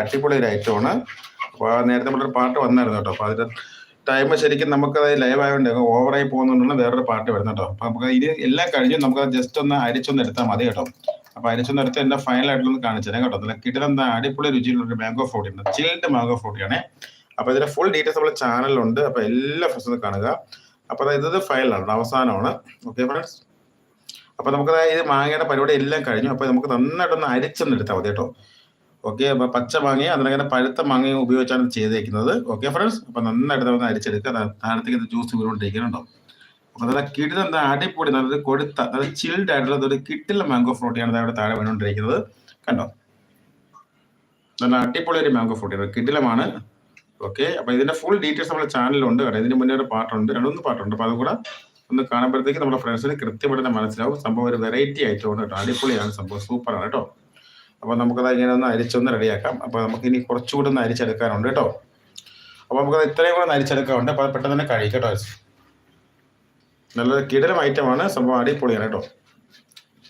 അടിപൊളി ഒരു ഐറ്റമാണ് അപ്പോൾ നേരത്തെ നമ്മളൊരു പാട്ട് വന്നായിരുന്നു കേട്ടോ. അപ്പോൾ അതിന്റെ ടൈം ശരിക്കും നമുക്ക് അത് ലൈവ് ആയതുകൊണ്ട് ഓവറായി പോകുന്നുണ്ടെന്ന് വേറൊരു പാട്ട് വരുന്നു കേട്ടോ. അപ്പോൾ നമുക്ക് ഇത് എല്ലാം കഴിഞ്ഞ് നമുക്ക് ജസ്റ്റ് ഒന്ന് അരിച്ചൊന്ന് എടുത്താൽ മതി കേട്ടോ. അപ്പോൾ അരിച്ചൊന്ന് എടുത്ത് എന്റെ ഫൈനൽ ആയിട്ടൊന്ന് കാണിച്ചു തരാം കേട്ടോ. അതിൽ കിട്ടുന്ന അടിപൊളി രുചിയിലുള്ള ഒരു മാംഗോ ഉണ്ട് ചിൽഡ് മാംഗോ ഫ്രൂട്ടിയാണേ അപ്പോൾ ഇതിന്റെ ഫുൾ ഡീറ്റെയിൽസ് നമ്മുടെ ചാനലിലുണ്ട് അപ്പോൾ എല്ലാ ഫ്രണ്ട്സും കാണുക. അപ്പോൾ ഇത് ഫൈനലാണ് അവസാനമാണ്. ഓക്കെ ഫ്രണ്ട്സ് അപ്പോൾ നമുക്ക് ഇത് മാങ്ങയുടെ പരിപാടി എല്ലാം കഴിഞ്ഞു. അപ്പോൾ നമുക്ക് നന്നായിട്ടൊന്ന് അരിച്ചൊന്ന് എടുത്താൽ മതി കേട്ടോ. ഓക്കെ അപ്പോൾ പച്ച മാങ്ങയും അതിനങ്ങനെ പഴുത്ത മാങ്ങയും ഉപയോഗിച്ചാണ് ചെയ്തേക്കുന്നത്. ഓക്കെ ഫ്രണ്ട്സ് അപ്പോൾ നന്നായിട്ട് നമ്മൾ അരിച്ചെടുക്കുക. താഴത്തേക്ക് ജ്യൂസ് വീണുകൊണ്ടിരിക്കുന്നുണ്ടോ? അപ്പോൾ നല്ല കിടുന്ന എന്താ അടിപൊളി നല്ലൊരു കൊടുത്ത നല്ല ചിൽഡ് ആയിട്ടുള്ള ഒരു കിട്ടില്ല മാംഗോ ഫ്രൂട്ടിയാണ് അവിടെ താഴെ വീണുകൊണ്ടിരിക്കുന്നത്. കണ്ടോ? നല്ല അടിപൊളി ഒരു മാംഗോ ഫ്രൂട്ടിയാണ് കിടിലമാണ്. ഓക്കെ അപ്പോൾ ഇതിന്റെ ഫുൾ ഡീറ്റെയിൽസ് നമ്മുടെ ചാനലിലുണ്ട് കേട്ടോ. ഇതിന് മുന്നേ ഒരു പാട്ടുണ്ട് രണ്ടൊന്ന് പാട്ടുണ്ട്. അപ്പോൾ അതുകൂടെ ഒന്ന് കാണുമ്പോഴത്തേക്ക് നമ്മുടെ ഫ്രണ്ട്സിന് കൃത്യമായിട്ട് മനസ്സിലാവും. സംഭവം ഒരു വെറൈറ്റി ആയിട്ടുണ്ട് കേട്ടോ. അടിപൊളിയാണ് സംഭവം. സൂപ്പറാണ് കേട്ടോ. അപ്പോൾ നമുക്കത് ഇങ്ങനെ ഒന്ന് അരിച്ചൊന്ന് റെഡിയാക്കാം അപ്പോൾ നമുക്ക് ഇനി കുറച്ചുകൂടി ഒന്ന് അരിച്ചെടുക്കാനുണ്ട് കേട്ടോ. അപ്പോൾ നമുക്കത് ഇത്രയും കൂടെ ഒന്ന് അരിച്ചെടുക്കാറുണ്ട് അപ്പോൾ അത് പെട്ടെന്ന് തന്നെ കഴിക്കാം കേട്ടോ. നല്ലൊരു കിടലം ഐറ്റമാണ് സംഭവം അടിപൊളിയാണ് കേട്ടോ.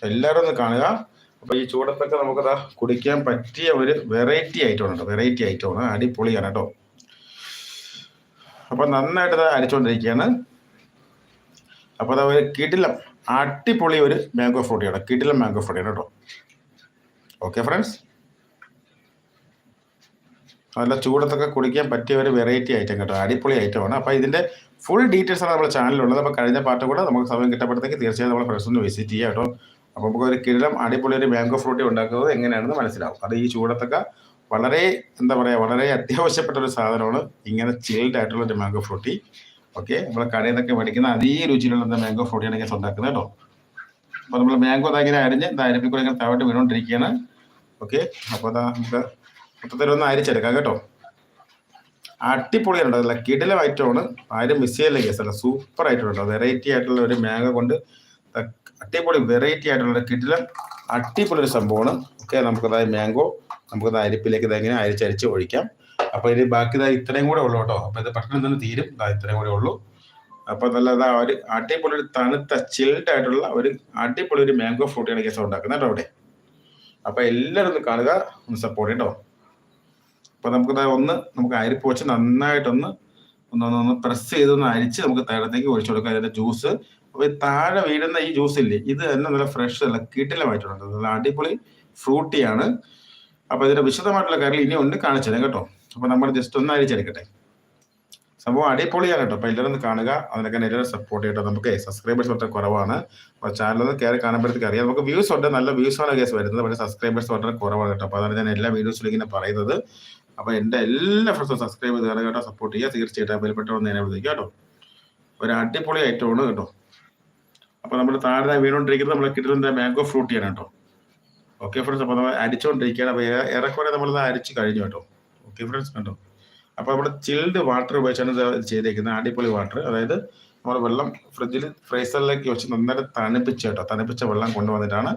എല്ലാവരും ഒന്ന് കാണുക. അപ്പോൾ ഈ ചൂടത്തൊക്കെ നമുക്കത് കുടിക്കാൻ പറ്റിയ ഒരു വെറൈറ്റി ഐറ്റമാണ് കേട്ടോ. വെറൈറ്റി ഐറ്റമാണ് അടിപൊളിയാണ് കേട്ടോ. അപ്പോൾ നന്നായിട്ട് ഇത് അരിച്ചുകൊണ്ടിരിക്കുകയാണ് അപ്പോൾ അത് ഒരു കിടിലം അടിപൊളി ഒരു മാംഗോ ഫ്രൂട്ടിയാണ് കിടിലം മാംഗോ ഫ്രൂട്ടിയാണ് കേട്ടോ. ഓക്കെ ഫ്രണ്ട്സ് നല്ല ചൂടത്തൊക്കെ കുടിക്കാൻ പറ്റിയ ഒരു വെറൈറ്റി ഐറ്റം കേട്ടോ. അടിപൊളി ഐറ്റമാണ് അപ്പോൾ ഇതിന്റെ ഫുൾ ഡീറ്റെയിൽസ് ആണ് നമ്മുടെ ചാനലിലുള്ളത് അപ്പോൾ കഴിഞ്ഞ പാട്ട് കൂടെ നമുക്ക് സമയം കിട്ടപ്പെടുത്തേക്ക് തീർച്ചയായും നമ്മൾ ഫ്രണ്ട്സ് ഒന്ന് വിസിറ്റ് ചെയ്യാം കേട്ടോ. അപ്പോൾ നമുക്ക് ഒരു കിഴം അടിപൊളി ഒരു മാംഗോ ഫ്രൂട്ടി ഉണ്ടാക്കുന്നത് എങ്ങനെയാണെന്ന് മനസ്സിലാവും. അത് ഈ ചൂടത്തൊക്കെ വളരെ എന്താ പറയുക വളരെ അത്യാവശ്യപ്പെട്ട ഒരു സാധനമാണ്. ഇങ്ങനെ ചിൽഡ് ആയിട്ടുള്ള ഒരു മാംഗോ ഫ്രൂട്ടി ഓക്കെ നമ്മൾ കടയിൽ നിന്നൊക്കെ മേടിക്കുന്ന അതേ രുചിയിലുള്ള മാംഗോ ഫ്രൂട്ടിയാണ് ഞാൻ സ്വന്തമാക്കുന്നത് കേട്ടോ. അപ്പോൾ നമ്മൾ മാംഗോ ഇങ്ങനെ അരിഞ്ഞ് ഇത് അരിപ്പിക്കൂടെ ഇങ്ങനെ താഴോട്ട് വീണുകൊണ്ടിരിക്കുകയാണ് ഓക്കെ അപ്പോൾ അതാ നമുക്ക് മൊത്തത്തിൽ ഒന്ന് അരിച്ചെടുക്കാം കേട്ടോ. അടിപൊളിയാണ് അതല്ല കിടിലം ഐറ്റമാണ് ആരും മിസ് ചെയ്യല്ല കേസല്ല സൂപ്പർ ആയിട്ടുണ്ട് വെറൈറ്റി ആയിട്ടുള്ള ഒരു മാങ്ങ കൊണ്ട് അടിപൊളി വെറൈറ്റി ആയിട്ടുള്ള കിടില അടിപൊളി ഒരു സംഭവമാണ്. ഓക്കെ നമുക്കതായത് മാംഗോ നമുക്കത് അരിപ്പിലേക്ക് ഇതെങ്ങനെ അരിച്ചരിച്ച് ഒഴിക്കാം. അപ്പോൾ ഇത് ബാക്കി ഇതാ ഇത്രയും കൂടെ ഉള്ളൂ കേട്ടോ. അപ്പോൾ ഇത് പെട്ടെന്ന് തന്നെ തീരും. ഇതാ ഇത്രയും കൂടെ ഉള്ളൂ. അപ്പോൾ നല്ല ഇതാ ഒരു അടിപൊളി ഒരു തണുത്ത ചിൽഡ് ആയിട്ടുള്ള ഒരു അടിപൊളി ഒരു മാംഗോ ഫ്രൂട്ടിയാണ് കേസ് ഉണ്ടാക്കുന്നത് കേട്ടോ അവിടെ. അപ്പൊ എല്ലാവരും ഒന്ന് കാണുക ഒന്ന് സപ്പോർട്ട് കേട്ടോ അപ്പൊ നമുക്ക് ഒന്ന് നമുക്ക് അരിപ്പ് വെച്ച് നന്നായിട്ടൊന്ന് ഒന്ന് ഒന്ന് ഒന്ന് പ്രസ് ചെയ്ത് ഒന്ന് അരിച്ച് നമുക്ക് താഴത്തേക്ക് ഒഴിച്ചു കൊടുക്കാം. അതിന്റെ ജ്യൂസ് അപ്പൊ താഴെ വീഴുന്ന ഈ ജ്യൂസ് ഇല്ലേ ഇത് തന്നെ നല്ല ഫ്രഷ് അല്ല കിട്ടിലമായിട്ടുണ്ട് നല്ല അടിപൊളി ഫ്രൂട്ടിയാണ് അപ്പൊ ഇതിന്റെ വിശദമായിട്ടുള്ള കാര്യം ഇനി ഉണ്ട് കാണിച്ചു തരാം കേട്ടോ. അപ്പൊ നമ്മൾ ജസ്റ്റ് ഒന്ന് അരിച്ചെടുക്കട്ടെ. സംഭവം അടിപൊളിയാണ് കേട്ടോ. അപ്പോൾ എല്ലാവരും ഒന്ന് കാണുക. അതിനൊക്കെ എല്ലാവരും സപ്പോർട്ട് ചെയ്യട്ടോ. നമുക്ക് സബ്സ്ക്രൈബേഴ്സ് വളരെ കുറവാണ്. അപ്പോൾ ചാനൽ കയറി കാണുമ്പോഴത്തേക്ക് അറിയാം. നമുക്ക് വ്യൂസ് ഉണ്ട്. നല്ല വ്യൂസ് ആണ് കേസ് വരുന്നത്. പക്ഷേ സബ്സ്ക്രൈബേഴ്സ് വളരെ കുറവാണ് കേട്ടോ. അപ്പോൾ അതാണ് ഞാൻ എല്ലാ വീഡിയോസിലും ഇങ്ങനെ പറയുന്നത്. അപ്പോൾ എന്റെ എല്ലാ ഫ്രണ്ട്സും സബ്സ്ക്രൈബ് ചെയ്ത് കേട്ടോ. സപ്പോർട്ട് ചെയ്യുക. തീർച്ചയായിട്ടും വിലപ്പെട്ടവന്ന് എന്നെ വിളിക്കുക കേട്ടോ. ഒരു അടിപൊളി ഐറ്റമാണ് കേട്ടോ. അപ്പോൾ നമ്മൾ താഴെ വീണുകൊണ്ടിരിക്കുന്നത് നമ്മൾ കിട്ടുന്ന മാംഗോ ഫ്രൂട്ടിയാണ് കേട്ടോ. ഓക്കെ ഫ്രണ്ട്സ് അപ്പോൾ നമ്മൾ അരിച്ചുകൊണ്ടിരിക്കുകയാണ് അപ്പോൾ ഏറെക്കുറെ നമ്മൾ അരിച്ച് കഴിഞ്ഞു കേട്ടോ. ഓക്കെ ഫ്രണ്ട്സ് കണ്ടോ? അപ്പോൾ നമ്മുടെ ചിൽഡ് വാട്ടർ ഉപയോഗിച്ചാണ് ചെയ്തേക്കുന്നത്. അടിപൊളി വാട്ടർ അതായത് നമ്മൾ വെള്ളം ഫ്രിഡ്ജിൽ ഫ്രൈസറിലേക്ക് വെച്ച് നന്നായിട്ട് തണുപ്പിച്ച കേട്ടോ തണുപ്പിച്ച വെള്ളം കൊണ്ടുവന്നിട്ടാണ്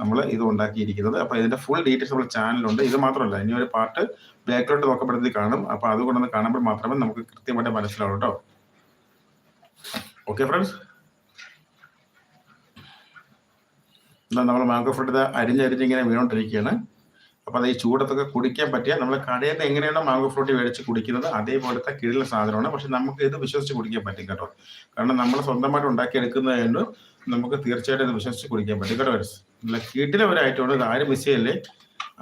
നമ്മൾ ഇത് ഉണ്ടാക്കിയിരിക്കുന്നത്. അപ്പോൾ ഇതിന്റെ ഫുൾ ഡീറ്റെയിൽസ് നമ്മുടെ ചാനലുണ്ട് ഇത് മാത്രമല്ല ഇനി ഒരു പാർട്ട് ബാക്കിലോട്ട് നോക്കപ്പെടുത്തി കാണും. അപ്പോൾ അതുകൊണ്ടൊന്ന് കാണുമ്പോൾ മാത്രമേ നമുക്ക് കൃത്യമായിട്ട് മനസ്സിലാവൂ കേട്ടോ. ഓക്കെ ഫ്രണ്ട്സ് എന്നാൽ നമ്മൾ മാംഗോ ഫ്രൂട്ട് അരിഞ്ഞരിഞ്ഞിങ്ങനെ വീണോണ്ടിരിക്കുകയാണ്. അപ്പോൾ അത് ഈ ചൂടത്തൊക്കെ കുടിക്കാൻ പറ്റിയ നമ്മൾ കടയിൽ നിന്ന് എങ്ങനെയാണോ മാംഗോ ഫ്രൂട്ടി മേടിച്ച് കുടിക്കുന്നത് അതേപോലത്തെ കീഴിലെ സാധനമാണ്. പക്ഷെ നമുക്ക് ഇത് വിശ്വസിച്ച് കുടിക്കാൻ പറ്റും കേട്ടോ. കാരണം നമ്മൾ സ്വന്തമായിട്ട് ഉണ്ടാക്കിയെടുക്കുന്നതുകൊണ്ട് നമുക്ക് തീർച്ചയായിട്ടും ഇത് വിശ്വസിച്ച് കുടിക്കാൻ പറ്റും കേട്ടോ. നല്ല കീട്ടിലെ ഒരു ഐറ്റമാണ് ഇത് ആരും മിസ് ചെയ്യല്ലേ?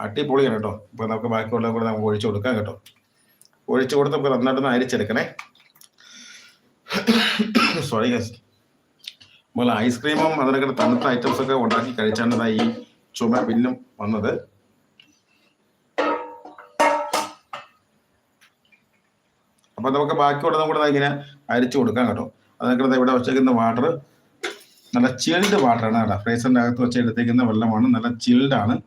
അടിപൊളിയാണ് കേട്ടോ. അപ്പോൾ നമുക്ക് ബാക്കിയുള്ള കൂടെ നമുക്ക് ഒഴിച്ചു കൊടുക്കാം കേട്ടോ. ഒഴിച്ചു കൊടുത്ത് നമുക്ക് നന്നായിട്ടൊന്ന് അരിച്ചെടുക്കണേ. സോറി ഗസ് നമ്മൾ ഐസ്ക്രീമും അതിനൊക്കെ തണുത്ത ഐറ്റംസ് ഒക്കെ ഉണ്ടാക്കി കഴിച്ചാണ് ഈ ചുമ പിന്നും വന്നത്. അപ്പൊ നമുക്ക് ബാക്കിയുള്ളത് കൂടെ ഇങ്ങനെ അരിച്ചു കൊടുക്കാം കേട്ടോ. അതൊക്കെ ദാ ഇവിടെ വെച്ചേക്കുന്ന വാട്ടർ നല്ല ചിൽഡ് വാട്ടറാണ് കേട്ടോ. ഫ്രീസറിന്റെ അകത്ത് വെച്ച് എടുത്തേക്കുന്ന വെള്ളമാണ്. നല്ല ചിൽഡ് ആണ്.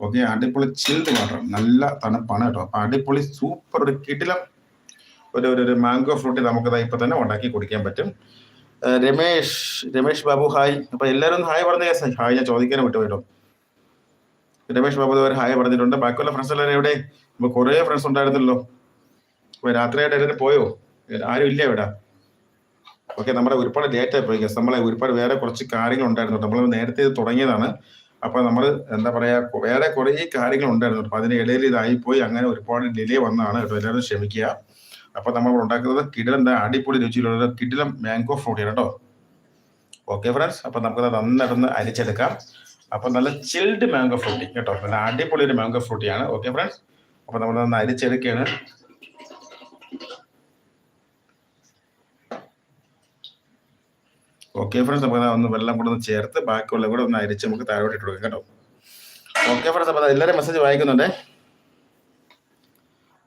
ഓക്കെ അടിപൊളി ചിൽഡ് വാട്ടർ നല്ല തണുപ്പാണ് കേട്ടോ. അപ്പൊ അടിപൊളി സൂപ്പർ ഒരു കിടിലം ഒരു ഒരു- മാംഗോ ഫ്രൂട്ടി നമുക്ക് ഇപ്പൊ തന്നെ ഉണ്ടാക്കി കുടിക്കാൻ പറ്റും. രമേഷ് രമേഷ് ബാബു ഹായ്. അപ്പൊ എല്ലാവരും ഹായ് പറഞ്ഞ ഹായ് ഞാൻ ചോദിക്കാൻ വിട്ടു കേട്ടോ രമേഷ് ബാബു ഹായ് പറഞ്ഞിട്ടുണ്ട്. ബാക്കിയുള്ള ഫ്രണ്ട്സ് എല്ലാവരും എവിടെ? കുറെ ഫ്രണ്ട്സ് ഉണ്ടായിരുന്നല്ലോ. രാത്രിയായിട്ട് എല്ലാവരും പോയോ? ആരും ഇല്ല ഇവിടെ. ഓക്കെ നമ്മുടെ ഒരുപാട് ലേറ്റ് ആയി പോയി. നമ്മളെ ഒരുപാട് വേറെ കുറച്ച് കാര്യങ്ങൾ ഉണ്ടായിരുന്നു. നമ്മൾ നേരത്തെ ഇത് തുടങ്ങിയതാണ്. അപ്പോൾ നമ്മൾ എന്താ പറയുക വേറെ കുറേ കാര്യങ്ങൾ ഉണ്ടായിരുന്നു. അപ്പോൾ അതിന് ഇടയിൽ ഇതായിപ്പോയി. അങ്ങനെ ഒരുപാട് ഡിലേ വന്നതാണ് കേട്ടോ. എല്ലാവരും ക്ഷമിക്കുക. അപ്പോൾ നമ്മൾ ഉണ്ടാക്കുന്നത് കിടിലം അടിപൊളി രുചിയിലുള്ള കിടിലം മാംഗോ ഫ്രൂട്ടിയാണ് കേട്ടോ. ഓക്കെ ഫ്രണ്ട്സ് അപ്പോൾ നമുക്കത് നന്നായിട്ടൊന്ന് അരിച്ചെടുക്കാം. അപ്പോൾ നല്ല ചിൽഡ് മാംഗോ ഫ്രൂട്ടി കേട്ടോ. നല്ല അടിപൊളി ഒരു മാംഗോ ഫ്രൂട്ടിയാണ് ഓക്കെ ഫ്രണ്ട്സ് അപ്പോൾ നമ്മൾ നന്ന് അരിച്ചെടുക്കുകയാണ്. ഓക്കെ ഫ്രണ്ട്സ് നമുക്ക് ഒന്ന് വെള്ളം കൂടെ ഒന്ന് ചേർത്ത് ബാക്കിയുള്ള കൂടെ ഒന്ന് അരിച്ച് നമുക്ക് താഴോട്ട് ഇട്ട് കൊടുക്കാം കേട്ടോ. ഓക്കെ ഫ്രണ്ട്സ് അപ്പോൾ എല്ലാവരും മെസ്സേജ് വായിക്കുന്നുണ്ടേ?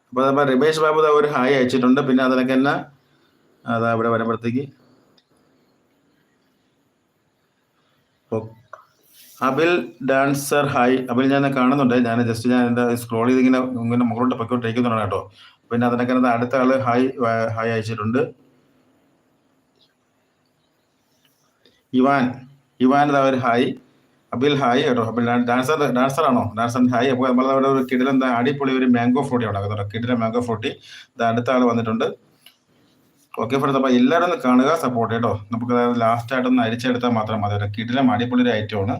അപ്പോൾ നമ്മൾ രമേശ് ബാബു ഒരു ഹായ് അയച്ചിട്ടുണ്ട്. പിന്നെ അതിനൊക്കെ തന്നെ അതാ ഇവിടെ വരുമ്പോഴത്തേക്ക്. അബിൽ ഡാൻസർ ഹായ് അബിൽ ഞാൻ കാണുന്നുണ്ട്. ഞാൻ ജസ്റ്റ് ഞാൻ എന്താ സ്ക്രോൾ ചെയ്ത് ഇങ്ങനെ ഇങ്ങനെ മുകളിലോട്ട് പൊയ്ക്കൊണ്ടിരിക്കുന്നുണ്ട് കേട്ടോ. പിന്നെ അതിനൊക്കെ അടുത്ത ആൾ ഹായ് ഹായ് അയച്ചിട്ടുണ്ട്. ഇവാൻ ഇവാൻ അവർ ഹായ് അബിൽ ഹായ് കേട്ടോ. അബിൽ ഡാൻസർ ഡാൻസർ ആണോ? ഡാൻസർ ഹായ് അപ്പോൾ നമ്മൾ അവിടെ ഒരു എന്താ അടിപൊളി ഒരു മാംഗോ ഫ്രൂട്ടി ഉണ്ടാക്കുന്നുണ്ട് കിടിലെ മാംഗോ ഫ്രൂട്ടി അടുത്ത ആൾ വന്നിട്ടുണ്ട്. ഓക്കെ ഫ്രണ്ട്സ് അപ്പോൾ എല്ലാവരും കാണുക സപ്പോർട്ട് കേട്ടോ. നമുക്ക് ലാസ്റ്റ് ആയിട്ടൊന്ന് അരിച്ചെടുത്താൽ മാത്രം മതി കിടിലം അടിപൊളി ഒരു ഐറ്റമാണ്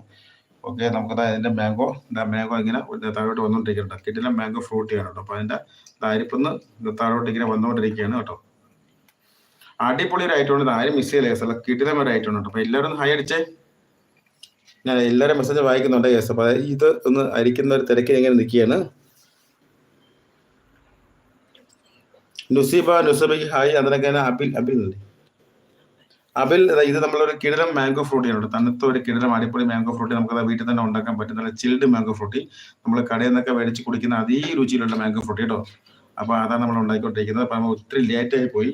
ഓക്കെ നമുക്ക് അതിന്റെ മാംഗോ മാംഗോ ഇങ്ങനെ താഴോട്ട് വന്നുകൊണ്ടിരിക്കുന്നുണ്ട് കിറ്റിലെ മാംഗോ ഫ്രൂട്ടിയാണ് കേട്ടോ അപ്പോൾ അതിന്റെ അരിപ്പൊന്ന് താഴോട്ട് ഇങ്ങനെ വന്നുകൊണ്ടിരിക്കുകയാണ് കേട്ടോ. അടിപൊളി ഒരു ഐറ്റം ഉണ്ട് ആരും മിസ് ചെയ്യില്ല കേസ് അല്ല കിടിലം ഒരു ഐറ്റം ഉണ്ട് അപ്പോൾ എല്ലാവരും ഹൈ അടിച്ചേ. ഞാൻ എല്ലാവരും മെസ്സേജ് വായിക്കുന്നുണ്ട് കേസ് അപ്പോൾ ഇത് ഒന്ന് അരിക്കുന്ന ഒരു തിരക്കിൽ ഇങ്ങനെ നിൽക്കുകയാണ്. നുസീബ നുസബയ്ക്ക് ഹായ് അതിനൊക്കെ അബിൽ അബിൽ അല്ലേ അബിൽ ഇത് നമ്മളൊരു കിടിലം മാംഗോ ഫ്രൂട്ടിയാണ് തണുത്ത ഒരു കിടിലം അടിപൊളി മാംഗോ ഫ്രൂട്ടി നമുക്ക് വീട്ടിൽ തന്നെ ഉണ്ടാക്കാൻ പറ്റും. നല്ല ചിൽഡ് മാംഗോ ഫ്രൂട്ടി നമ്മൾ കടയിൽ നിന്നൊക്കെ മേടിച്ച് കുടിക്കുന്ന അതേ രുചിയിലുള്ള മാംഗോ ഫ്രൂട്ടി കേട്ടോ. അപ്പോൾ അതാണ് നമ്മൾ ഉണ്ടാക്കിക്കൊണ്ടിരിക്കുന്നത്. അപ്പോൾ നമ്മൾ ഒത്തിരി ആയി പോയി.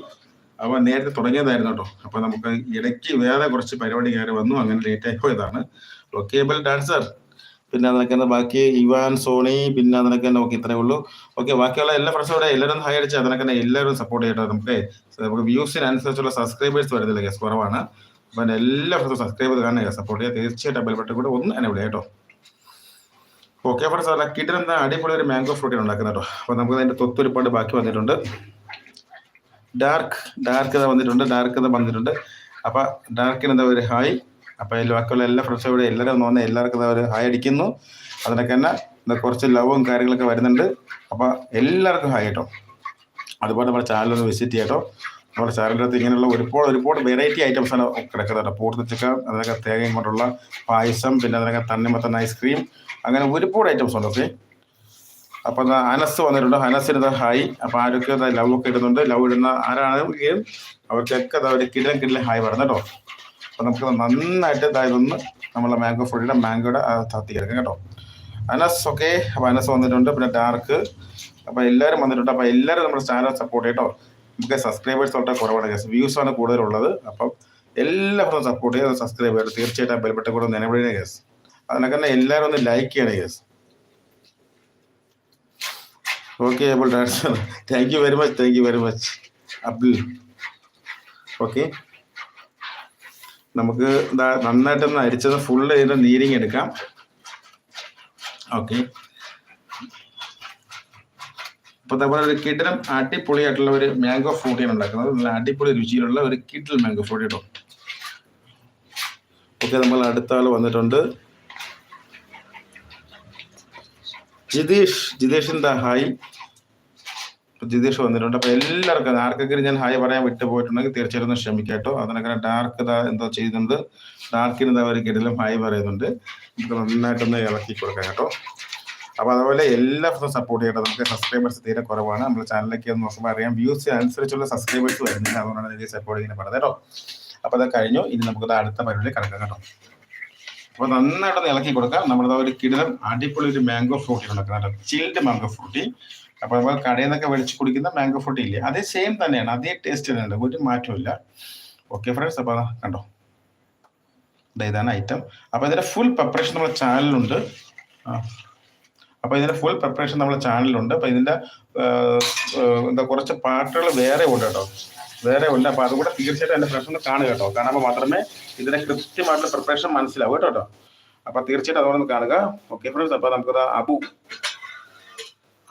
അപ്പോൾ നേരത്തെ തുടങ്ങിയതായിരുന്നു കേട്ടോ. അപ്പോൾ നമുക്ക് ഇടയ്ക്ക് വേറെ കുറച്ച് പരിപാടി കയറി വന്നു. അങ്ങനെ ലേറ്റ് ആയി പോയതാണ്. ലൊക്കേബിൾ ഡാൻസർ പിന്നെ അതിനൊക്കെ ബാക്കി ഇവാൻ സോണി പിന്നെ അതിനൊക്കെ തന്നെ ഓക്കെ ഇത്രയേ ഉള്ളൂ. ഓക്കെ ബാക്കിയുള്ള എല്ലാ ഫ്രണ്ട്സും ഇവിടെ എല്ലാവരും ഹൈ അടിച്ച് അതിനൊക്കെ തന്നെ എല്ലാവരും സപ്പോർട്ട് ചെയ്യട്ടെ നമുക്ക്. നമുക്ക് വ്യൂസിനനുസരിച്ചുള്ള സബ്സ്ക്രൈബേഴ്സ് വരുന്നില്ല ഗസ് കുറവാണ്. അപ്പം എല്ലാ ഫ്രണ്ട്സും സബ്സ്ക്രൈബ് ചെയ്ത് കാണുക സപ്പോർട്ട് ചെയ്യുക. തീർച്ചയായിട്ടും ബെൽബട്ടൻ കൂടെ ഒന്ന് എന്നെ വിളിയാ കേട്ടോ. ഓക്കെ ഫ്രണ്ട്സ് അല്ല കിട്ടുന്ന അടിപൊളി ഒരു മാംഗോ ഫ്രൂട്ടിയാണ് ഉണ്ടാക്കുന്നത് കേട്ടോ. അപ്പോൾ നമുക്ക് അതിന്റെ തൊത്തൊരുപാട് ബാക്കി വന്നിട്ടുണ്ട്. ഡാർക്ക് ഡാർക്ക് വന്നിട്ടുണ്ട് ഡാർക്ക് വന്നിട്ടുണ്ട്. അപ്പൊ ഡാർക്കിന് എന്താ ഒരു ഹായ് അപ്പൊ അതിൽ ബാക്കിയുള്ള എല്ലാ ഫ്രണ്ട്സും ഇവിടെ എല്ലാവരും ഒന്ന് വന്ന് എല്ലാവർക്കും അവർ ഹായ് അടിക്കുന്നു. അതിനൊക്കെ തന്നെ കുറച്ച് ലവും കാര്യങ്ങളൊക്കെ വരുന്നുണ്ട്. അപ്പോൾ എല്ലാവർക്കും ഹായ് കേട്ടോ അതുപോലെ നമ്മുടെ ചാനൽ ഒന്ന് വിസിറ്റ് ചെയ്യട്ടോ. നമ്മുടെ ചാനലിന്റെ അകത്ത് ഇങ്ങനെയുള്ള ഒരുപാട് ഒരുപാട് വെറൈറ്റി ഐറ്റംസ് ആണ് കിടക്കുന്നത് പൂർത്തിച്ചക്ക അതിനൊക്കെ തേങ്ങയും കൊണ്ടുള്ള പായസം പിന്നെ അതിനൊക്കെ തണ്ണിമത്തൻ ഐസ്ക്രീം അങ്ങനെ ഒരുപാട് ഐറ്റംസ് ഉണ്ട് ഓക്കെ അപ്പോൾ അനസ് വന്നിട്ടുണ്ട്. അനസിന് ഹായ് അപ്പോൾ ആരൊക്കെ ലവ് ഒക്കെ ഇടുന്നുണ്ട്? ലവ് ഇടുന്ന ആരാണെങ്കിലും അവർക്കൊക്കെ ഒരു കിടലം കിടലം ഹായ് പറഞ്ഞു കേട്ടോ. അപ്പൊ നമുക്ക് നന്നായിട്ട് ഇതായതൊന്ന് നമ്മളെ മാംഗോ ഫ്രൂട്ടിയുടെ മാംഗോയുടെ തത്തിയെടുക്കാം കേട്ടോ. അനസ് ഓക്കെ അപ്പൊ അനസ് വന്നിട്ടുണ്ട് പിന്നെ ഡാർക്ക് അപ്പൊ എല്ലാവരും വന്നിട്ടുണ്ട്. അപ്പൊ എല്ലാവരും നമ്മുടെ ചാനൽ സപ്പോർട്ട് ചെയ്യട്ടോ നമുക്ക് സബ്സ്ക്രൈബേഴ്സ് തൊട്ട് കുറവാണ് വ്യൂസ് ആണ് കൂടുതലുള്ളത്. അപ്പം എല്ലാവരും സപ്പോർട്ട് ചെയ്യുക സബ്സ്ക്രൈബ് ചെയ്യുക തീർച്ചയായിട്ടും ബെൽബട്ടൻ കൂടെ നിലവിളിയുടെ ഗസ് അതിനൊക്കെ തന്നെ എല്ലാവരും ഒന്ന് ലൈക്ക് ചെയ്യണേ guys okay Abul dancer thank you very much thank you very much Abul okay നമുക്ക് നന്നായിട്ടൊന്ന് അരിച്ചത് ഫുള്ള് ഇതിന്റെ നീരിങ് എടുക്കാം. ഓക്കെ അപ്പൊ അതുപോലെ ഒരു കിടിലം അടിപൊളിയായിട്ടുള്ള ഒരു മാംഗോ ഫ്രൂട്ടിയാണ് ഉണ്ടാക്കുന്നത്. നല്ല അടിപൊളി രുചിയിലുള്ള ഒരു കിഡിൽ മാംഗോ ഫ്രൂട്ടി കേട്ടോ. ഓക്കെ നമ്മൾ അടുത്ത ആൾ വന്നിട്ടുണ്ട്. ജിതീഷ്. ജിതീഷിന്റെ ഹായ് ജിതീഷ് വന്നിട്ടുണ്ട്. അപ്പൊ എല്ലാവർക്കും ആർക്കെങ്കിലും ഞാൻ ഹായ് പറയാൻ വിട്ടുപോയിട്ടുണ്ടെങ്കിൽ തീർച്ചയായിട്ടും ഒന്ന് ക്ഷമിക്കാം കേട്ടോ അതിനൊക്കെ ഡാർക്ക് ഇതാ എന്തോ ചെയ്യുന്നുണ്ട്. ഡാർക്കിന് ഇതാ ഒരു കിടലും ഹായ് പറയുന്നുണ്ട്. നമുക്ക് നന്നായിട്ടൊന്ന് ഇളക്കി കൊടുക്കാം കേട്ടോ. അപ്പൊ അതുപോലെ എല്ലാവർക്കും സപ്പോർട്ട് ചെയ്യട്ടെ. നമുക്ക് സബ്സ്ക്രൈബേഴ്സ് തീരെ കുറവാണ്. നമ്മുടെ ചാനലിലേക്ക് ഒന്ന് നോക്കുമ്പോൾ അറിയാം. വ്യൂസ് അനുസരിച്ചുള്ള സബ്സ്ക്രൈബേഴ്സ് വരുന്നില്ല. അതുകൊണ്ടാണ് എനിക്ക് സപ്പോർട്ട് ചെയ്യുന്നത് പറഞ്ഞത് കേട്ടോ. അപ്പൊ അത് കഴിഞ്ഞു. ഇനി നമുക്ക് അടുത്ത പരിപാടി കിടക്കാം കേട്ടോ. അപ്പൊ നന്നായിട്ടൊന്ന് ഇളക്കി കൊടുക്കാം. നമ്മുടെ ഒരു കിടലം അടിപൊളി ഒരു മാംഗോ ഫ്രൂട്ടി ഉണ്ടാക്കുന്നത് ചിൽഡ് മാംഗോ ഫ്രൂട്ടി അപ്പൊ നമ്മൾ കടയിൽ നിന്നൊക്കെ വെളിച്ച് കുടിക്കുന്ന മാംഗോ ഫ്രൂട്ട് ഇല്ലേ? അതേ സെയിം തന്നെയാണ്. അതേ ടേസ്റ്റ് തന്നെയാണ് ഒരു മാറ്റമില്ല ഓക്കെ ഫ്രണ്ട്സ് അപ്പൊ കണ്ടോ? ഇതാണ് ഐറ്റം അപ്പൊ ഇതിന്റെ ഫുൾ പ്രിപ്പറേഷൻ നമ്മുടെ ചാനലിലുണ്ട് അപ്പോൾ അപ്പൊ ഇതിന്റെ ഫുൾ പ്രിപ്പറേഷൻ നമ്മുടെ ചാനലിലുണ്ട് അപ്പൊ ഇതിന്റെ എന്താ കുറച്ച് പാട്ടുകൾ വേറെ ഉണ്ട് കേട്ടോ. വേറെ ഉണ്ട്. അപ്പൊ അതുകൂടെ തീർച്ചയായിട്ടും എന്റെ ഫ്രണ്ട്സ് ഒന്ന് കാണുക കേട്ടോ. കാണുമ്പോൾ മാത്രമേ ഇതിന്റെ കൃത്യമായിട്ടുള്ള പ്രിപ്പറേഷൻ മനസ്സിലാവും കേട്ടോ കേട്ടോ. അപ്പൊ തീർച്ചയായിട്ടും അതുകൊണ്ടൊന്ന് കാണുക. ഓക്കെ ഫ്രണ്ട്സ് അപ്പൊ നമുക്ക് അബു.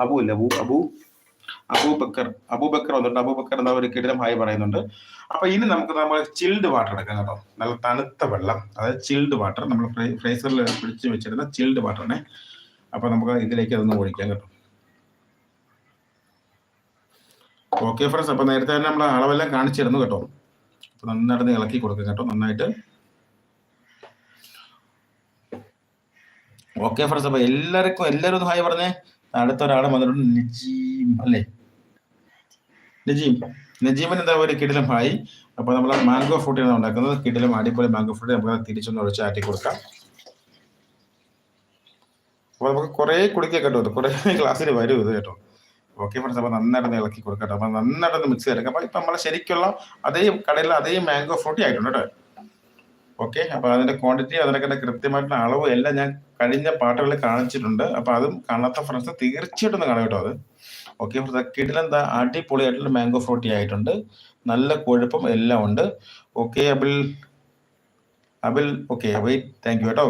അബു ഇല്ല അബു അബു അബൂബക്കർ അബൂബക്കർ വന്നിട്ടുണ്ട്. അബൂബക്കർ എന്താ ഒരു കിടിലം ഹായ് പറയുന്നുണ്ട്. അപ്പൊ ഇനി നമുക്ക് നമ്മൾ ചിൽഡ് വാട്ടർ എടുക്കാം കേട്ടോ. നല്ല തണുത്ത വെള്ളം. അതായത് ചിൽഡ് വാട്ടർ നമ്മൾ ഫ്രൈസറിൽ പിടിച്ച് വെച്ചിരുന്ന ചിൽഡ് വാട്ടറിനെ അപ്പൊ നമുക്ക് ഇതിലേക്ക് അതൊന്ന് ഒഴിക്കാം കേട്ടോ. ഓക്കെ ഫ്രണ്ട്സ് അപ്പൊ നേരത്തെ തന്നെ നമ്മൾ അളവെല്ലാം കാണിച്ചിരുന്നു കേട്ടോ. അപ്പൊ നന്നായിട്ട് ഇളക്കി കൊടുക്കുക കേട്ടോ. നന്നായിട്ട്. ഓക്കെ ഫ്രണ്ട്സ് അപ്പൊ എല്ലാവർക്കും എല്ലാവരും ഒന്ന് ഹായ് പറഞ്ഞേ. അടുത്ത ഒരാൾ വന്നിട്ടുണ്ട് നജീം അല്ലേ? നജീം. നജീമിന് എന്താ ഒരു കിടിലം ഹായ്. അപ്പൊ നമ്മൾ മാംഗോ ഫ്രൂട്ടിയാണ് ഉണ്ടാക്കുന്നത്. കിടിലം അടിപൊളി മാംഗോ ഫ്രൂട്ട്. നമുക്ക് തിരിച്ചൊന്ന് ഒഴിച്ച് ആറ്റി കൊടുക്കാം. അപ്പൊ നമുക്ക് കുറെ കുടിക്കാൻ കേട്ടോ. കുറേ ഗ്ലാസ്സിൽ വരും ഇത് കേട്ടോ. ഓക്കെ ഫ്രണ്ട്സ് അപ്പൊ നന്നായിട്ട് ഇളക്കി കൊടുക്കാം അപ്പൊ നന്നായിട്ട് മിക്സ് ചെയ്തെടുക്കാം. അപ്പൊ ഇപ്പൊ നമ്മളെ ശരിക്കുള്ള അതേ കടയിലെ അതേ മാംഗോ ഫ്രൂട്ടി ആയിട്ടുണ്ട് കേട്ടോ. ഓക്കെ അപ്പൊ അതിന്റെ ക്വാണ്ടിറ്റി അതിനൊക്കെ കൃത്യമായിട്ടുള്ള അളവ് എല്ലാം ഞാൻ കഴിഞ്ഞ പാട്ടുകളിൽ കാണിച്ചിട്ടുണ്ട്. അപ്പൊ അതും കാണാത്ത ഫ്രണ്ട്സ് തീർച്ചയായിട്ടും കാണാം കേട്ടോ അത്. ഓക്കെ കിടിലെന്താ അടിപൊളിയായിട്ടുള്ള മാംഗോ ഫ്രൂട്ടി ആയിട്ടുണ്ട്. നല്ല കൊഴുപ്പും എല്ലാം ഉണ്ട്. Okay Abil Abil okay wait thank you കേട്ടോ.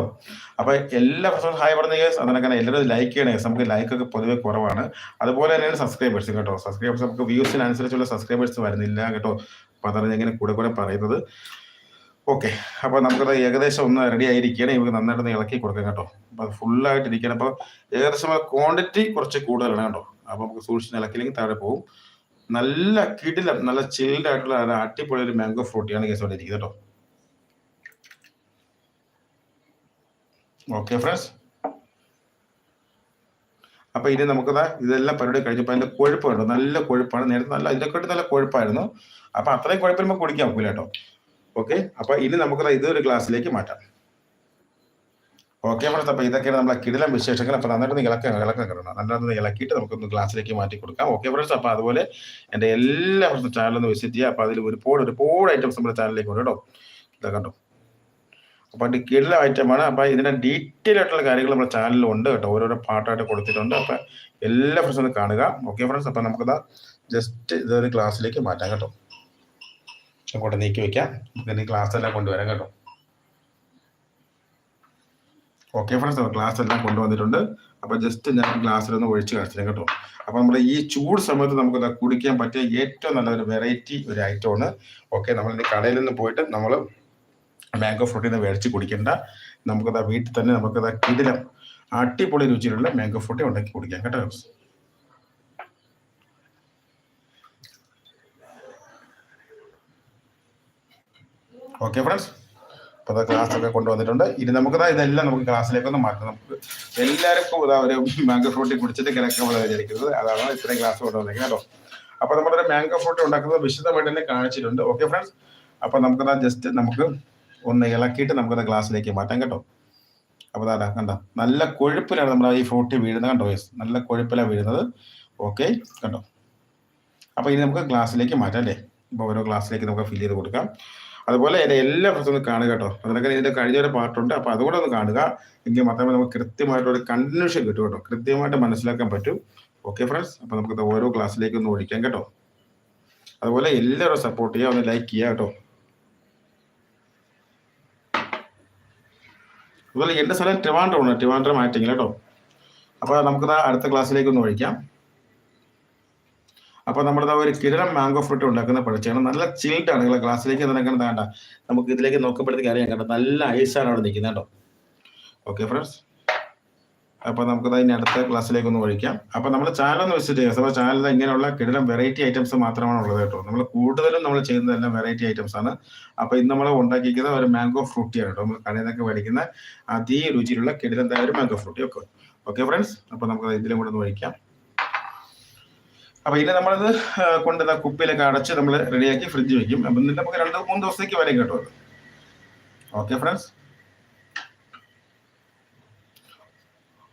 അപ്പൊ എല്ലാ ഫ്രണ്ട്സും ഹായ് പറഞ്ഞ കേസ് അതിനൊക്കെ എല്ലാവരും ലൈക്ക് ചെയ്യണേ. നമുക്ക് ലൈക്ക് ഒക്കെ പൊതുവെ കുറവാണ്. അതുപോലെ തന്നെയാണ് സബ്സ്ക്രൈബേഴ്സ് കേട്ടോ. സബ്സ്ക്രൈബേഴ്സ് നമുക്ക് വ്യൂസിനനുസരിച്ചുള്ള സബ്സ്ക്രൈബേഴ്സ് വരുന്നില്ല കേട്ടോ. അപ്പൊ അതാണ് ഞാൻ ഇങ്ങനെ കൂടെ കൂടെ പറയുന്നത്. ഓക്കെ. അപ്പോൾ നമുക്കത് ഏകദേശം ഒന്ന് റെഡി ആയിരിക്കുകയാണ്. നമുക്ക് നന്നായിട്ട് ഇളക്കി കൊടുക്കാം കേട്ടോ. അപ്പോൾ അത് ഫുള്ളായിട്ട് ഇരിക്കണം അപ്പോൾ ഏകദേശം ക്വാണ്ടിറ്റി കുറച്ച് കൂടുതലാണ് കേട്ടോ. അപ്പോൾ നമുക്ക് സൂക്ഷിച്ച് ഇളക്കില്ലെങ്കിൽ താഴെ പോകും. നല്ല കിടിലം നല്ല ചിൽഡ് ആയിട്ടുള്ള അടിപൊളി ഒരു മാംഗോ ഫ്രൂട്ടിയാണ് അവിടെ ഇരിക്കുന്നത് കേട്ടോ. ഓക്കെ ഫ്രണ്ട്സ് അപ്പോൾ ഇനി നമുക്കത് ഇതെല്ലാം പരിപാടി കഴിഞ്ഞപ്പോൾ അതിന്റെ കൊഴുപ്പ് കണ്ടോ? നല്ല കൊഴുപ്പാണ്. നേരത്തെ നല്ല ഇതിനെക്കാട്ടി നല്ല കൊഴുപ്പായിരുന്നു. അപ്പൊ അത്രയും കുഴപ്പം നമുക്ക് കുടിക്കാൻ പോകില്ല കേട്ടോ. ഓക്കെ അപ്പൊ ഇനി നമുക്ക് ഇതൊരു ക്ലാസ്സിലേക്ക് മാറ്റാം. ഓക്കെ ഫ്രണ്ട്സ് അപ്പൊ ഇതൊക്കെയാണ് നമ്മളെ കിടിലം വിശേഷങ്ങൾ. അപ്പൊ നന്നായിട്ട് ഇളക്കം ഇളക്കാൻ കിടണം നന്നായിട്ട് ഇളക്കിയിട്ട് നമുക്കൊന്ന് ക്ലാസ്സിലേക്ക് മാറ്റി കൊടുക്കാം. ഓക്കെ ഫ്രണ്ട്സ് അപ്പൊ അതുപോലെ എന്റെ എല്ലാ ഫ്രണ്ട്സും ചാനൽ ഒന്ന് വിസിറ്റ് ചെയ്യുക. അപ്പൊ അതിൽ ഒരുപാട് ഒരുപാട് ഐറ്റംസ് നമ്മുടെ ചാനലിലേക്ക് ഉണ്ട് കേട്ടോ. ഇതാ കണ്ടോ? അപ്പൊ അത് കിടില ഐറ്റമാണ് അപ്പൊ ഇതിന്റെ ഡീറ്റെയിൽ ആയിട്ടുള്ള കാര്യങ്ങൾ നമ്മുടെ ചാനലിൽ ഉണ്ട് കേട്ടോ. ഓരോരോ പാട്ടായിട്ട് കൊടുത്തിട്ടുണ്ട്. അപ്പൊ എല്ലാ ഫ്രണ്ട്സും കാണുക. ഓക്കെ ഫ്രണ്ട്സ് അപ്പൊ നമുക്കത് ജസ്റ്റ് ഇതൊരു ക്ലാസ്സിലേക്ക് മാറ്റാം കേട്ടോ. അങ്ങോട്ട് നീക്കി വെക്കാം. ഇതിന് ക്ലാസ് എല്ലാം കൊണ്ടുവരാം കേട്ടോ. ഓക്കെ ഫ്രണ്ട്സ് ഗ്ലാസ് എല്ലാം കൊണ്ടുവന്നിട്ടുണ്ട്. അപ്പോൾ ജസ്റ്റ് ഞാൻ ഗ്ലാസ്സിലൊന്ന് ഒഴിച്ച് കാണിച്ചു കേട്ടോ. അപ്പോൾ നമ്മുടെ ഈ ചൂട് സമയത്ത് നമുക്ക് കുടിക്കാൻ പറ്റിയ ഏറ്റവും നല്ലൊരു വെറൈറ്റി ഒരു ഐറ്റമാണ് ഓക്കെ നമ്മൾ ഇനി കടയിൽ നിന്ന് പോയിട്ട് നമ്മൾ മാംഗോ ഫ്രൂട്ടിൽ നിന്ന് മേടിച്ച് കുടിക്കേണ്ട. നമുക്കത് വീട്ടിൽ തന്നെ നമുക്കത് കിടിലം അടിപൊളി രുചിയിലുള്ള മാംഗോ ഫ്രൂട്ടി ഉണ്ടാക്കി കുടിക്കാം കേട്ടോ. ഓക്കെ ഫ്രണ്ട്സ് അപ്പോൾ ക്ലാസ് ഒക്കെ കൊണ്ടുവന്നിട്ടുണ്ട്. ഇനി നമുക്ക് ഇതെല്ലാം നമുക്ക് ക്ലാസ്സിലേക്ക് ഒന്ന് മാറ്റാം നമുക്ക് എല്ലാവർക്കും ഇതാ ഒരു മാംഗോ ഫ്രൂട്ടി കുടിച്ചിട്ട് കിടക്കാൻ പോലെ വിചാരിക്കുന്നത് അതാണ് ഇത്രയും ക്ലാസ് കൊണ്ടുവന്നിരിക്കുന്നത് കേട്ടോ. അപ്പോൾ നമ്മുടെ മാംഗോ ഫ്രൂട്ടി ഉണ്ടാക്കുന്നത് വിശദമായിട്ട് തന്നെ കാണിച്ചിട്ടുണ്ട്. ഓക്കെ ഫ്രണ്ട്സ് അപ്പോൾ നമുക്കതാ ജസ്റ്റ് നമുക്ക് ഒന്ന് ഇളക്കിയിട്ട് നമുക്കത് ഗ്ലാസ്സിലേക്ക് മാറ്റാം കേട്ടോ. അപ്പോൾ അതാ കണ്ട? നല്ല കൊഴുപ്പിലാണ് നമ്മുടെ ഈ ഫ്രൂട്ടി വീഴുന്നത് കണ്ടോ യെസ് നല്ല കൊഴുപ്പിലാണ് വീഴുന്നത്. ഓക്കെ കണ്ടോ? അപ്പോൾ ഇനി നമുക്ക് ഗ്ലാസ്സിലേക്ക് മാറ്റാം അല്ലേ? ഇപ്പോൾ ഓരോ ഗ്ലാസ്സിലേക്ക് നമുക്ക് ഫില്ല് ചെയ്ത് കൊടുക്കാം. അതുപോലെ എന്റെ എല്ലാ പ്രശ്നവും ഒന്ന് കാണുക കേട്ടോ. അതിനൊക്കെ ഇതിന്റെ കഴിഞ്ഞ ഒരു പാട്ടുണ്ട്. അപ്പോൾ അതുകൂടെ ഒന്ന് കാണുക. എങ്കിൽ മാത്രമേ നമുക്ക് കൃത്യമായിട്ട് ഒരു കണ്ടിന്യൂഷൻ കിട്ടും കേട്ടോ. കൃത്യമായിട്ട് മനസ്സിലാക്കാൻ പറ്റും. ഓക്കെ ഫ്രണ്ട്സ് അപ്പോൾ നമുക്ക് ഓരോ ക്ലാസ്സിലേക്ക് ഒന്ന് ഓടിക്കാം കേട്ടോ. അതുപോലെ എല്ലാവരും സപ്പോർട്ട് ചെയ്യുക. ഒന്ന് ലൈക്ക് ചെയ്യുക കേട്ടോ. അതുപോലെ എന്റെ സ്ഥലം ട്രിവാൻഡ്രമാണ്. ട്രിവാൻഡ്രം ആറ്റിങ്ങിൽ കേട്ടോ. അപ്പോൾ നമുക്ക് അടുത്ത ക്ലാസ്സിലേക്ക് ഒന്ന് ഒഴിക്കാം അപ്പൊ നമ്മുടെ ഒരു കിരണം മാംഗോ ഫ്രൂട്ട് ഉണ്ടാക്കുന്ന പഠിച്ചാണ്. നല്ല ചിൽഡ് ആണ്. നിങ്ങളെ ക്ലാസ്സിലേക്ക് നടക്കുന്നത് വേണ്ട. നമുക്ക് ഇതിലേക്ക് നോക്കുമ്പോഴത്തേക്ക് അറിയാൻ കേട്ടോ. നല്ല ഐസാണ് അവിടെ നിൽക്കുന്നത് കേട്ടോ. ഓക്കെ ഫ്രണ്ട്സ് അപ്പൊ നമുക്കത് അതിന് അടുത്ത ക്ലാസ്സിലേക്ക് ഒന്ന് ഒഴിക്കാം. അപ്പൊ നമ്മുടെ ചാനൽ ഒന്ന് വിസിറ്റ് ചെയ്യാം നമ്മുടെ ചാനലിൽ ഇങ്ങനെയുള്ള കിടിലം വെറൈറ്റി ഐറ്റംസ് മാത്രമാണ് ഉള്ളത് കേട്ടോ. നമ്മൾ കൂടുതലും നമ്മൾ ചെയ്യുന്നതെല്ലാം വെറൈറ്റി ഐറ്റംസ് ആണ്. അപ്പൊ ഇന്ന് നമ്മൾ ഉണ്ടാക്കിയിരിക്കുന്ന ഒരു മാംഗോ ഫ്രൂട്ടിയാണ് കേട്ടോ. നമ്മൾ കടയിൽ നിന്നൊക്കെ മേടിക്കുന്ന അതേ രുചിയിലുള്ള കിടിലം ഒരു മാംഗോ ഫ്രൂട്ടി ഒക്കെ ഓക്കെ ഫ്രണ്ട്സ് അപ്പൊ നമുക്ക് ഇതിലും കൂടെ ഒന്ന് ഒഴിക്കാം. അപ്പൊ ഇനി നമ്മളിത് കൊണ്ട് കുപ്പിയിലൊക്കെ അടച്ച് നമ്മൾ റെഡിയാക്കി ഫ്രിഡ്ജ് വെക്കും. അപ്പൊ എന്നിട്ട് നമുക്ക് രണ്ട് മൂന്ന് ദിവസത്തേക്ക് വരെ കേട്ടോ അത് ഓക്കെ ഫ്രണ്ട്സ്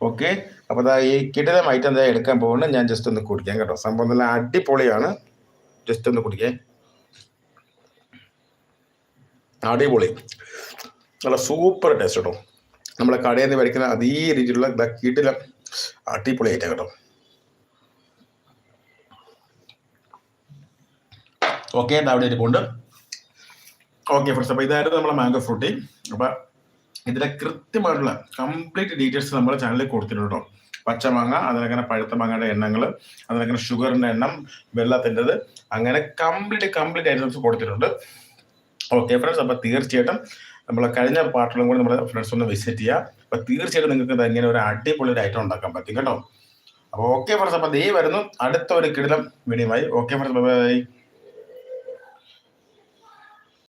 ഓക്കെ അപ്പൊ ദാ ഈ കിടിലം ഐറ്റം എന്താ എടുക്കാൻ പോകുന്നത് ഞാൻ ജസ്റ്റ് ഒന്ന് കുടിക്കാം കേട്ടോ. സംഭവം നല്ല അടിപൊളിയാണ്. ജസ്റ്റ് ഒന്ന് കുടിക്കേ. അടിപൊളി. നല്ല സൂപ്പർ ടേസ്റ്റ് കേട്ടോ. നമ്മളെ കടയിൽ നിന്ന് വരയ്ക്കുന്ന അതേ രീതിയിലുള്ള കിടിലം അടിപൊളി ആയിട്ടാണ് കേട്ടോ. ഓക്കെ അവിടെ ഇരിപ്പുണ്ട് ഓക്കെ ഫ്രണ്ട്സ് അപ്പോൾ ഇതായിരുന്നു നമ്മുടെ മാംഗോ ഫ്രൂട്ടി അപ്പം ഇതിലെ കൃത്യമായിട്ടുള്ള കംപ്ലീറ്റ് ഡീറ്റെയിൽസ് നമ്മുടെ ചാനലിൽ കൊടുത്തിട്ടുണ്ട് കേട്ടോ പച്ചമാങ്ങ അതിലങ്ങനെ പഴുത്ത മാങ്ങയുടെ എണ്ണങ്ങൾ അതിലങ്ങനെ ഷുഗറിന്റെ എണ്ണം വെള്ളത്തിന്റെത് അങ്ങനെ കംപ്ലീറ്റ് കംപ്ലീറ്റ് ഐറ്റംസ് കൊടുത്തിട്ടുണ്ട്. ഓക്കെ ഫ്രണ്ട്സ് അപ്പോൾ തീർച്ചയായിട്ടും നമ്മൾ കഴിഞ്ഞ പാർട്ടിലും കൂടി നമ്മുടെ ഫ്രണ്ട്സ് ഒന്ന് വിസിറ്റ് ചെയ്യുക അപ്പോൾ തീർച്ചയായിട്ടും നിങ്ങൾക്ക് ഇങ്ങനെ ഒരു അടിപൊളി ഒരു ഐറ്റം ഉണ്ടാക്കാൻ പറ്റും കേട്ടോ. അപ്പോൾ ഓക്കെ ഫ്രണ്ട്സ് അപ്പോൾ ദേ വരുന്നു. അടുത്ത ഒരു കിടിലം വീഡിയോയുമായി ഓക്കെ ഫ്രണ്ട്സ് ബൈ